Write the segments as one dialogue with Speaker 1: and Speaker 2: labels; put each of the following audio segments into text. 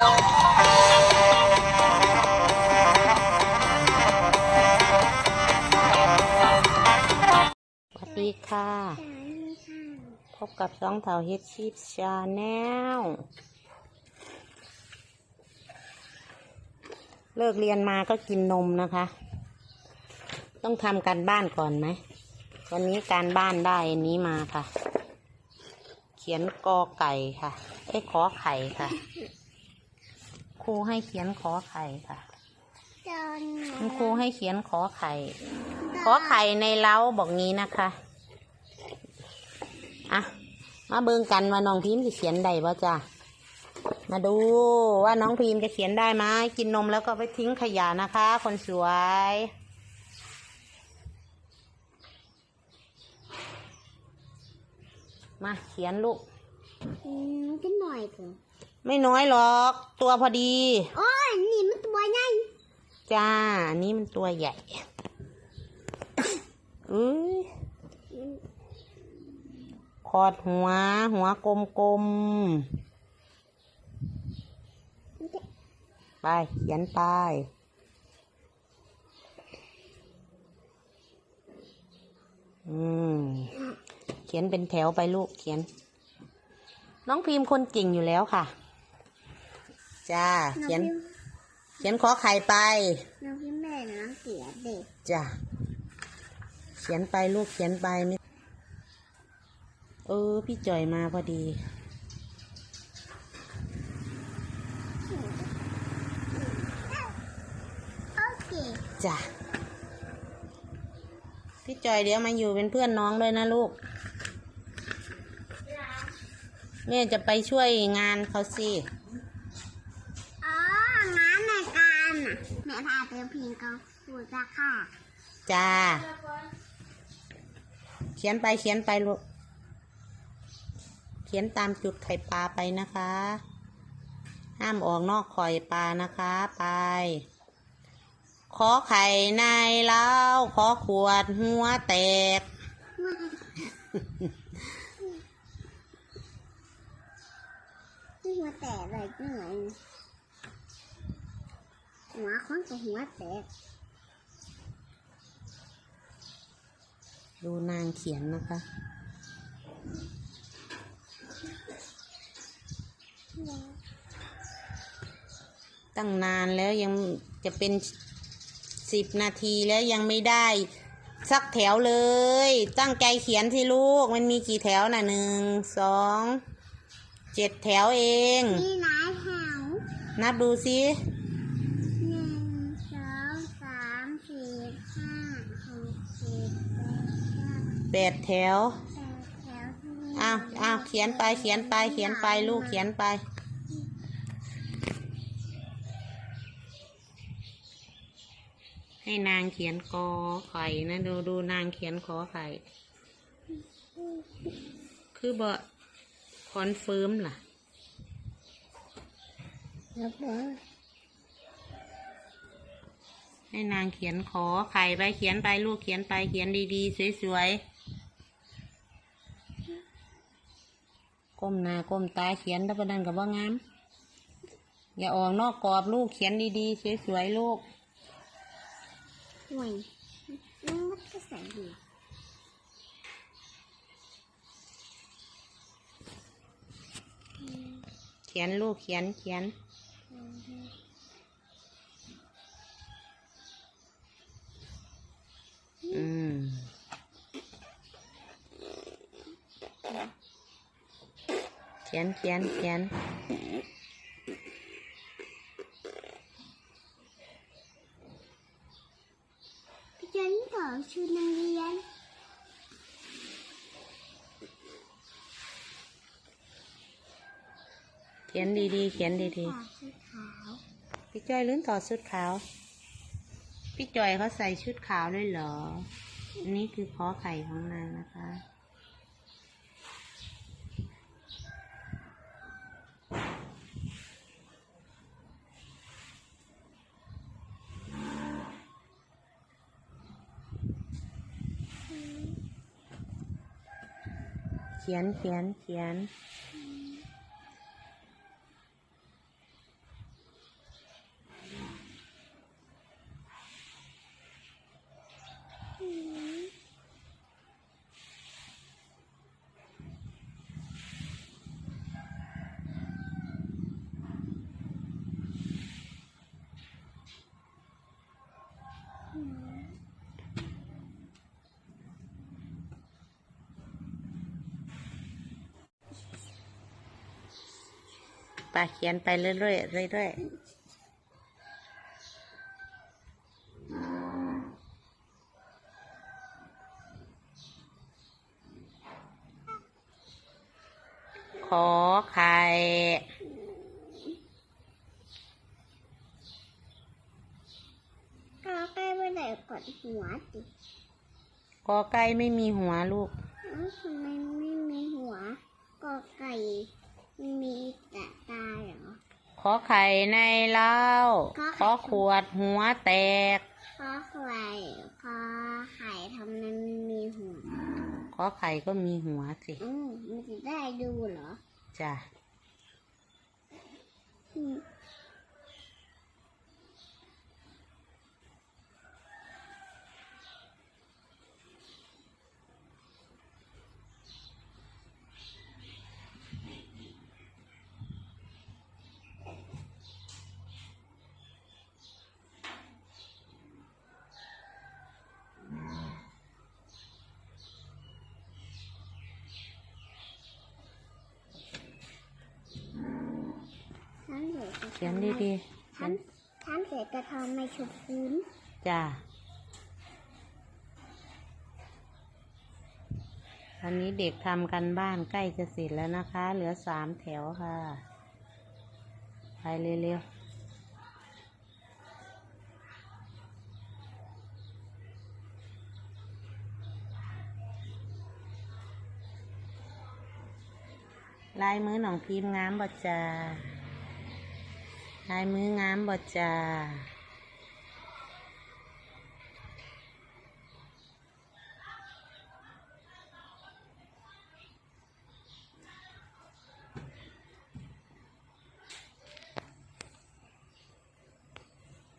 Speaker 1: สวัสดีค่ะ พบกับสองเถาเฮ็ดชีพชาแนลเลิกเรียนมาก็กินนมนะคะ ต้องทำการบ้านก่อนไหม วันนี้การบ้านได้อันนี้มาค่ะ เขียนกอไก่ค่ะไอ้ขอไข่ค่ะ รูให้เขียนขอไข่ค่ะ
Speaker 2: จอน
Speaker 1: คุณครูให้เขียนขอไข่ ขอไข่ในเล้าบอกงี้นะคะ อะ มาเบิ่งกันว่าน้องพิมพ์จะเขียนได้ป่จ้ะ มาดูว่าน้องพิมพ์จะเขียนได้ไหมกินนมแล้วก็ไปทิ้งขยะนะคะ คนสวย มาเขียนลูก
Speaker 2: อืมก็หน่อยเถอะ
Speaker 1: ไม่น้อยหรอก ตัวพอดี
Speaker 2: โอ้ยนี่มันตัวใหญ่
Speaker 1: จ้าอันนี้มันตัวใหญ่อุ้ยขอดหัว หัวกลมๆ ไปเขียนไปอืม เขียนเป็นแถวไปลูกเขียน น้องพิมพ์คนเก่งอยู่แล้วค่ะ จ้า เขียน เขียนขอไข่ไป
Speaker 2: น้องพี่แม่น้องเสียเด็ก
Speaker 1: จ้ะเขียนไปลูกเขียนไปไม่เออ พี่จ่อยมาพอดี
Speaker 2: โอเค
Speaker 1: จ้ะ พี่จอยเดี๋ยวมาอยู่เป็นเพื่อนน้องด้วยนะลูก แม่จะไปช่วยงานเขาสิ
Speaker 2: แม่พาเธอพิงกับฟูจ้าค่ะ
Speaker 1: จ้า เขียนไปเขียนไปลูก เขียนตามจุดไข่ปลาไปนะคะ ห้ามออกนอกข่อยปลานะคะ ไป ขอไข่ในเล้าขอขวดหัวแตก
Speaker 2: ที่หัวแตกเลยเหนื่อย หัวค้อนกับหัวแตก
Speaker 1: ดูนางเขียนนะคะตั้งนานแล้วยังจะเป็นสิบนาทีแล้วยังไม่ได้ สักแถวเลย ตั้งใจเขียนสิลูก มันมีกี่แถวน่ะหนึ่งสองเจ็ดแถวเอง
Speaker 2: มีหลายแถว
Speaker 1: นับดูสิ
Speaker 2: แปด
Speaker 1: แถวอ้าวอ้าวเขียนไปเขียนไปเขียนไปลูกเขียนไป ให้นางเขียนกอไข่นะดูดูนางเขียนขอไข่คือบ่คอนเฟิร์มล่ะ
Speaker 2: แล้วก็
Speaker 1: ให้นางเขียนขอไข่ไปเขียนไปลูกเขียนไปเขียนดีๆสวยๆ ก้มหน้าก้มตาเขียนแล้วประดันกับว่างาม อย่าออกนอกกรอบลูกเขียนดีๆสวยๆลูก
Speaker 2: ห่วยมันก็ใส่ดี
Speaker 1: เขียนลูกเขียนเขียน อืม เขียนเขียนเขียน
Speaker 2: พี่เจนต่อชุดนักเรียน
Speaker 1: เขียนดีๆ เขียนดี
Speaker 2: ต่อชุดขาว
Speaker 1: ๆพี่จ้อยลื่นต่อชุดขาว พี่จอยเขาใส่ชุดขาวด้วยเหรออันนี้คือขอไข่ของนางนะคะ ขียนเขียนเขียน ไปเขียนไปเรื่อยๆเรื่อยๆขอไข่
Speaker 2: ก็ใกล้ไม่ได้กดหัวติ
Speaker 1: กอไก่ไม่มีหัวลูก
Speaker 2: เอ้าทำไมไม่มีหัวก็ไก่ มีแต่ตาเหรอ
Speaker 1: ขอไข่ในเล้า
Speaker 2: ขอไข่
Speaker 1: ขอขวดหัวแตก
Speaker 2: ขอไข่ขอไข่ทำไมไม่มีหัว
Speaker 1: ขอไข่ก็มีหัวสิ
Speaker 2: อืมมันจะได้ดูเหรอ
Speaker 1: จ้ะ
Speaker 2: อืม ฉั นเหลือแต่
Speaker 1: เขียนดีๆ
Speaker 2: ฉันฉันเสียกระทอมไม่ชุบพื้น
Speaker 1: จ้ะวันนี้เด็กทำกันบ้านใกล้จะเสร็จแล้วนะคะ เหลือสามแถวค่ะ ไปเร็วๆลายมือหนองพิมพ์งามบ่จ้า ลายมืองามบ่จ้า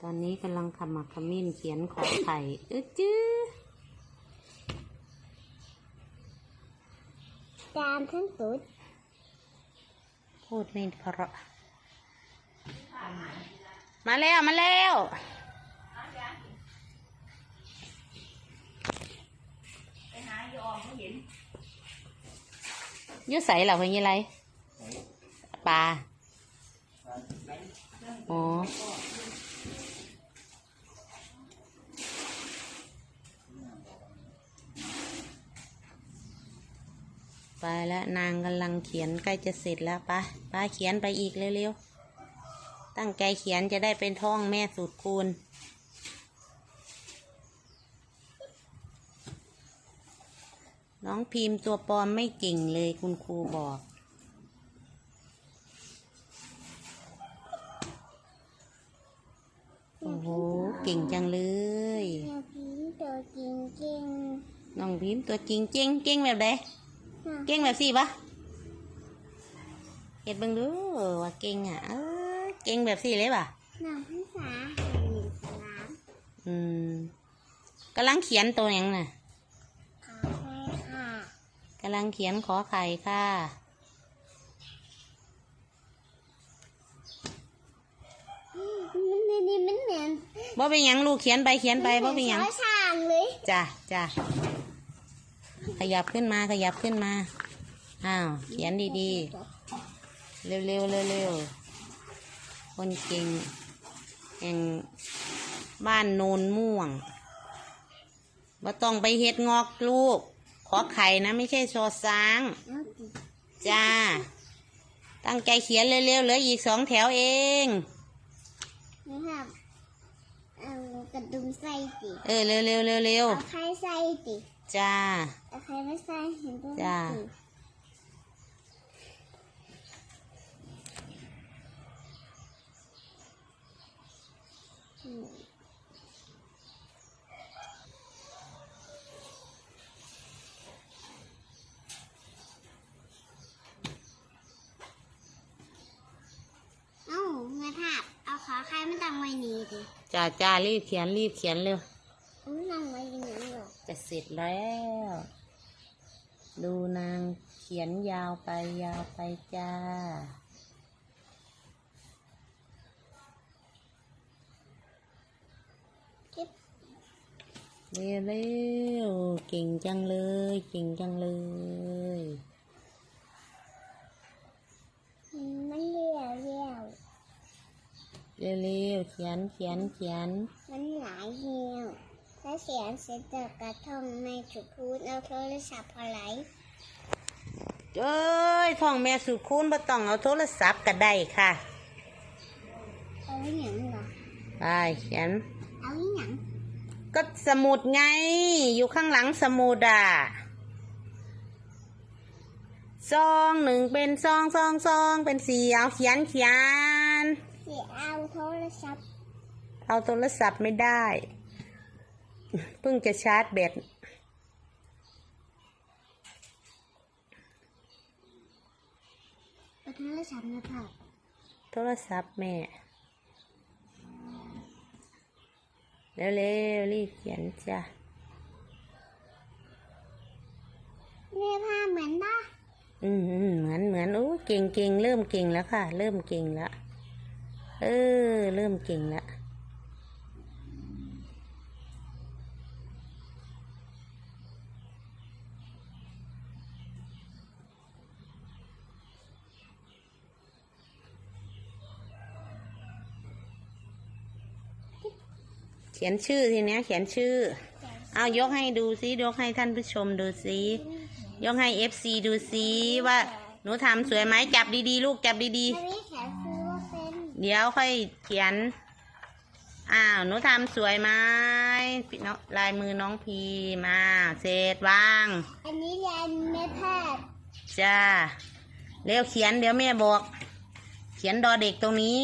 Speaker 1: ตอนนี้กำลังขมักเขมิ้นเขียนขอไข่อึดจื้อ
Speaker 2: จานทั้งสุด
Speaker 1: พูดไม่เพราะ มาแล้วมาแล้วอยุ่ใส่เหรอคนยี่ไรปลาอ๋อไปแล้วนางกำลังเขียนใกล้จะเสร็จแล้วปะป้าเขียนไปอีกเร็วๆ ตั้งใจเขียนจะได้เป็นท่องแม่สูตรคูณน้องพิมพ์ตัวปลอมไม่เก่งเลยคุณครูบอก โอ้โห เก่งจังเลย
Speaker 2: แม่พิมพ์ตัวจริงจริง
Speaker 1: น้องพิมพ์ตัวจริงเก่งเก่งแบบไหน
Speaker 2: ๆน่ะ
Speaker 1: เก่งแบบสี่ปะเห็ดเบิ่งดูว่าเก่งอะ เก่งแบบสี่เลยปะ
Speaker 2: หนังภาษาหนึ่งสลาม
Speaker 1: อืมกำลังเขียนตัวยังน่ะ
Speaker 2: ขอใช่ค่ะ
Speaker 1: กำลังเขียนขอไข่ค่ะ
Speaker 2: มันนี่นี่มันเหมือน
Speaker 1: บ่เป็นหยังลูกเขียนไปเขียนไปบ่เป็นหยัง
Speaker 2: ช้อช่างเลย
Speaker 1: จ้ะจ้ะขยับขึ้นมาขยับขึ้นมา อ้าว เขียนดีๆ เร็วๆเร็วๆ คนเก่งแห่งบ้านโนนม่วงว่าต้องไปเฮ็ดงอกลูก ขอไข่นะไม่ใช่ชอช้าง
Speaker 2: เอาสิ
Speaker 1: จ้า ตั้งใจเขียนเร็วๆเหลืออีกสองแถวเอง
Speaker 2: นะครับเอากระดุมใส่ติ
Speaker 1: เออเร็วๆเร็วๆเร็ว
Speaker 2: เอาใครใส่ติ
Speaker 1: ๆจ้า
Speaker 2: เอาใครไม่ใส่เห็นตัว
Speaker 1: จ้า
Speaker 2: ติอืมเอ้าแม่ทับเอาขาใครไม่ตั้งไว้นี่ดิ
Speaker 1: จ้าจ้ารีบเขียนรีบเขียนเร็ว
Speaker 2: อุ้ยนั่งไว้อยังไงหรอก
Speaker 1: จะเสร็จแล้ว ดูนางเขียนยาวไปยาวไปจ้า
Speaker 2: เก็บ
Speaker 1: เร็วเร็วๆเก่งจังเลย เก่งจังเลย
Speaker 2: มันเรียวเรียว
Speaker 1: เร็วๆเขียนเขียนเขียน
Speaker 2: มันหลายเรียวถ้าเสียงเสร็จจากกระท่อมไม่จุดพูดเอาโทรศัพท์อะไร
Speaker 1: เอ้ยท่องแม่สุคูณบ่ต้องเอาโทรศัพท์ก็ได้ค่ะ
Speaker 2: เอาไว้หยังเหรอ
Speaker 1: ไปเขียน
Speaker 2: เอาไว้หยัง
Speaker 1: ก็สมุดไง อยู่ข้างหลังสมุดอะซองหนึ่งเป็นซองซองซองเป็นสี่เอาเขียนเขียน
Speaker 2: เสียเอาโทรศัพท์
Speaker 1: เอาโทรศัพท์ไม่ได้ เพิ่งจะชาร์จแบต
Speaker 2: เอาโทรศัพท์มาผ่า
Speaker 1: โทรศัพท์แม่ เร็วๆรีบเขียนจ้ะ
Speaker 2: เนี่ยผ้าเหมือนปะ
Speaker 1: อืมอืมเหมือนเหมือนโอ้เก่งเก่งเริ่มเก่งแล้วค่ะ เริ่มเก่งแล้วเออ เริ่มเก่งแล้ว ขียนชื่อทีเนี้ย เขียนชื่อ เอายกให้ดูซิยกให้ท่านผู้ชมดูซิยกให้เอฟซีดูซิว่าหนูทำสวยไหมจับดีๆ ลูกจับดี
Speaker 2: มันไม่แขนคือว่าเป็น
Speaker 1: ๆ เดี๋ยวค่อยเขียน อ้าวหนูทำสวยไหมพี่น้องลายมือน้องพีมาเสร็จวาง
Speaker 2: อันนี้เรียนแม่แพทย์
Speaker 1: จ้าเร็วเขียนเดี๋ยวแม่บอก เขียนดอเด็กตรงนี้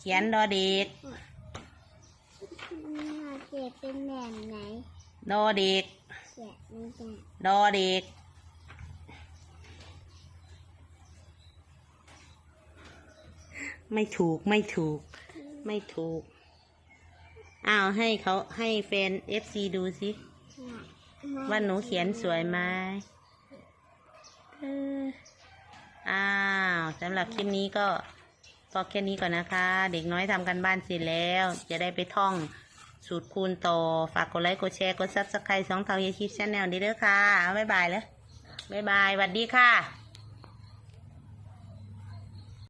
Speaker 1: เขียนดอเด็ก
Speaker 2: เนี่ย เจ็บเป็นแบบไหน
Speaker 1: ดอเด็ก
Speaker 2: เจ็บมันจะ
Speaker 1: ดอเด็กไม่ถูกไม่ถูก ไม่ถูก อ้าวให้เขาให้แฟนเอฟซีดูสิ ว่าหนูเขียนสวยไหมเอออ้าวสำหรับคลิปนี้ก็พอแค่นี้ก่อนนะคะ เด็กน้อยทำกันบ้านเสร็จแล้ว จะได้ไปท่อง สูตรคูณต่อ ฝากกดไลค์กดแชร์กดซับสไครต์สองเท่าเยชิปชาแนลดีเด้อค่ะ บ๊ายบายเลยบ๊ายบายสวัสดีค่ะ